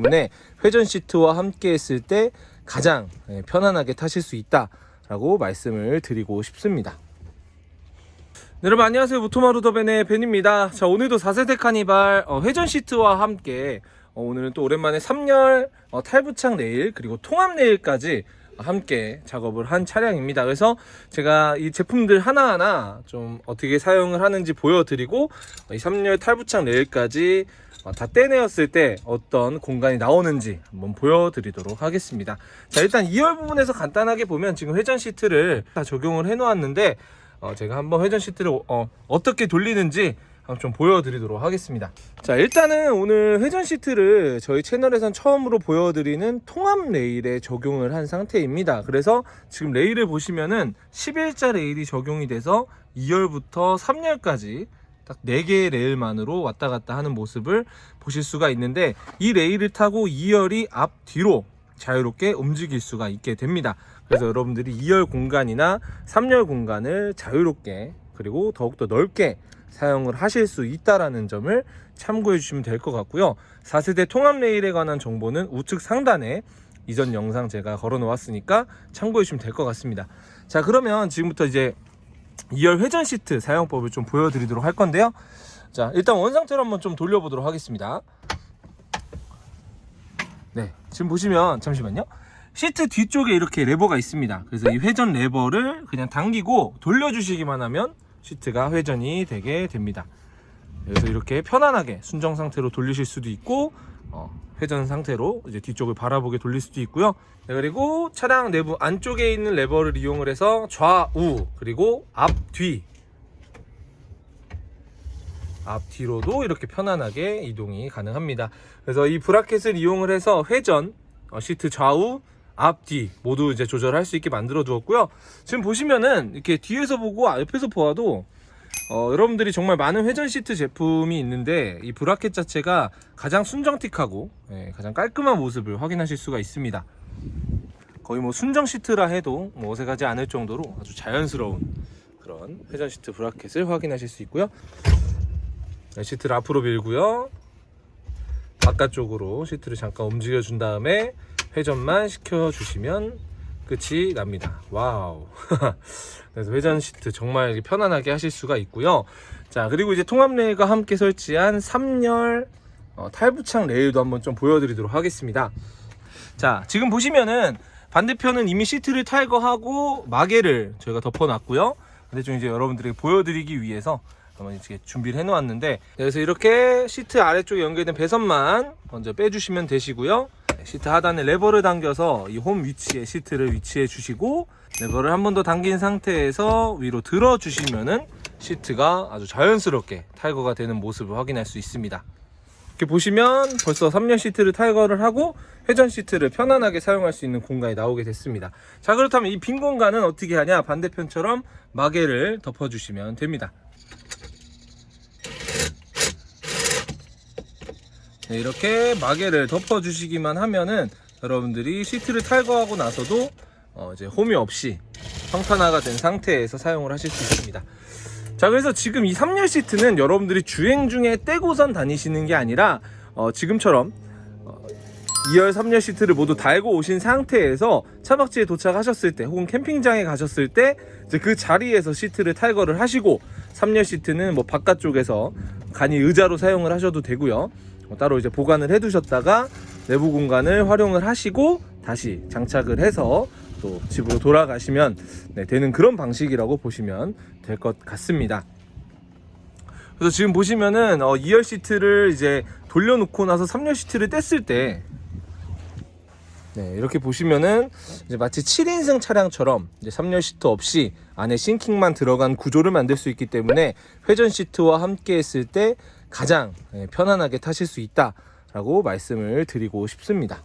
때문에 회전 시트와 함께 했을 때 가장 예, 편안하게 타실 수 있다라고 말씀을 드리고 싶습니다. 네, 여러분 안녕하세요 모토마루더벤의 벤입니다. 자 오늘도 4세대 카니발 어, 회전 시트와 함께 어, 오늘은 또 오랜만에 3열 어, 탈부착 레일 그리고 통합 레일까지 함께 작업을 한 차량입니다. 그래서 제가 이 제품들 하나하나 좀 어떻게 사용을 하는지 보여드리고 어, 이 3열 탈부착 레일까지 어, 다 떼내었을 때 어떤 공간이 나오는지 한번 보여드리도록 하겠습니다. 자 일단 2열 부분에서 간단하게 보면 지금 회전 시트를 다 적용을 해 놓았는데 어, 제가 한번 회전 시트를 어, 어떻게 돌리는지 좀 보여드리도록 하겠습니다. 자, 일단은 오늘 회전 시트를 저희 채널에선 처음으로 보여드리는 통합 레일에 적용을 한 상태입니다. 그래서 지금 레일을 보시면은 11자 레일이 적용이 돼서 2열부터 3열까지 딱 4개의 레일만으로 왔다 갔다 하는 모습을 보실 수가 있는데 이 레일을 타고 2열이 앞, 뒤로 자유롭게 움직일 수가 있게 됩니다. 그래서 여러분들이 2열 공간이나 3열 공간을 자유롭게 그리고 더욱더 넓게 사용을 하실 수 있다라는 점을 참고해 주시면 될 것 같고요. 4세대 통합 레일에 관한 정보는 우측 상단에 이전 영상 제가 걸어 놓았으니까 참고해 주시면 될 것 같습니다. 자, 그러면 지금부터 이제 2열 회전 시트 사용법을 좀 보여드리도록 할 건데요. 자, 일단 원상태로 한번 좀 돌려보도록 하겠습니다. 네, 지금 보시면 잠시만요. 시트 뒤쪽에 이렇게 레버가 있습니다. 그래서 이 회전 레버를 그냥 당기고 돌려주시기만 하면 시트가 회전이 되게 됩니다. 그래서 이렇게 편안하게 순정 상태로 돌리실 수도 있고 어, 회전 상태로 이제 뒤쪽을 바라보게 돌릴 수도 있고요. 네, 그리고 차량 내부 안쪽에 있는 레버를 이용을 해서 좌우 그리고 앞뒤 앞뒤로도 이렇게 편안하게 이동이 가능합니다. 그래서 이 브라켓을 이용을 해서 회전, 어, 시트 좌우, 앞뒤 모두 이제 조절할 수 있게 만들어 두었고요. 지금 보시면은 이렇게 뒤에서 보고 아, 옆에서 보아도 어, 여러분들이 정말 많은 회전 시트 제품이 있는데 이 브라켓 자체가 가장 순정틱하고 예, 가장 깔끔한 모습을 확인하실 수가 있습니다. 거의 뭐 순정 시트라 해도 뭐 어색하지 않을 정도로 아주 자연스러운 그런 회전 시트 브라켓을 확인하실 수 있고요. 네, 시트를 앞으로 밀고요. 바깥쪽으로 시트를 잠깐 움직여 준 다음에 회전만 시켜 주시면 끝이 납니다. 와우. 그래서 회전 시트 정말 편안하게 하실 수가 있고요. 자, 그리고 이제 통합 레일과 함께 설치한 3열 어, 탈부착 레일도 한번 좀 보여드리도록 하겠습니다. 자, 지금 보시면은 반대편은 이미 시트를 탈거하고 마개를 저희가 덮어놨고요. 근데 좀 이제 여러분들에게 보여드리기 위해서 한번 이렇게 준비를 해놓았는데 네, 그래서 이렇게 시트 아래쪽에 연결된 배선만 먼저 빼주시면 되시고요. 네, 시트 하단에 레버를 당겨서 이 홈 위치에 시트를 위치해 주시고 레버를 한 번 더 당긴 상태에서 위로 들어 주시면은 시트가 아주 자연스럽게 탈거가 되는 모습을 확인할 수 있습니다. 이렇게 보시면 벌써 3열 시트를 탈거를 하고 회전 시트를 편안하게 사용할 수 있는 공간이 나오게 됐습니다. 자 그렇다면 이 빈 공간은 어떻게 하냐 반대편처럼 마개를 덮어주시면 됩니다. 네, 이렇게 마개를 덮어주시기만 하면은 여러분들이 시트를 탈거하고 나서도 어, 이제 홈이 없이 평탄화가 된 상태에서 사용을 하실 수 있습니다. 자 그래서 지금 이 3열 시트는 여러분들이 주행 중에 떼고선 다니시는 게 아니라 어, 지금처럼 어, 2열 3열 시트를 모두 달고 오신 상태에서 차박지에 도착하셨을 때 혹은 캠핑장에 가셨을 때 그 자리에서 시트를 탈거를 하시고 3열 시트는 뭐 바깥쪽에서 간이 의자로 사용을 하셔도 되고요 어, 따로 이제 보관을 해 두셨다가 내부 공간을 활용을 하시고 다시 장착을 해서 또 집으로 돌아가시면 네, 되는 그런 방식이라고 보시면 될 것 같습니다. 그래서 지금 보시면은 어, 2열 시트를 이제 돌려놓고 나서 3열 시트를 뗐을 때 네, 이렇게 보시면은 이제 마치 7인승 차량처럼 이제 3열 시트 없이 안에 싱킹만 들어간 구조를 만들 수 있기 때문에 회전 시트와 함께 했을 때 가장 예, 편안하게 타실 수 있다라고 말씀을 드리고 싶습니다.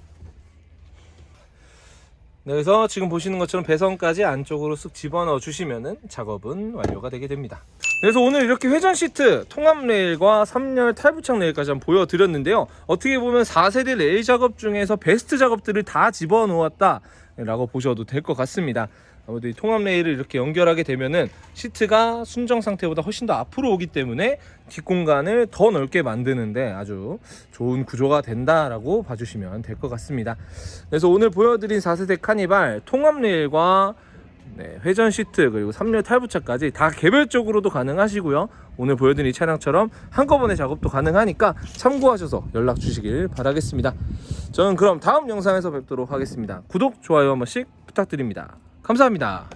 네, 그래서 지금 보시는 것처럼 배선까지 안쪽으로 쓱 집어넣어 주시면은 작업은 완료가 되게 됩니다. 그래서 오늘 이렇게 회전 시트, 통합 레일과 3열 탈부착 레일까지 한번 보여드렸는데요. 어떻게 보면 4세대 레일 작업 중에서 베스트 작업들을 다 집어넣었다 라고 보셔도 될 것 같습니다. 아무래도 이 통합 레일을 이렇게 연결하게 되면은 시트가 순정 상태보다 훨씬 더 앞으로 오기 때문에 뒷공간을 더 넓게 만드는데 아주 좋은 구조가 된다라고 봐주시면 될 것 같습니다. 그래서 오늘 보여드린 4세대 카니발 통합 레일과 네, 회전 시트 그리고 3열 탈부착까지 다 개별적으로도 가능하시고요. 오늘 보여드린 이 차량처럼 한꺼번에 작업도 가능하니까 참고하셔서 연락 주시길 바라겠습니다. 저는 그럼 다음 영상에서 뵙도록 하겠습니다. 구독, 좋아요 한 번씩 부탁드립니다. 감사합니다.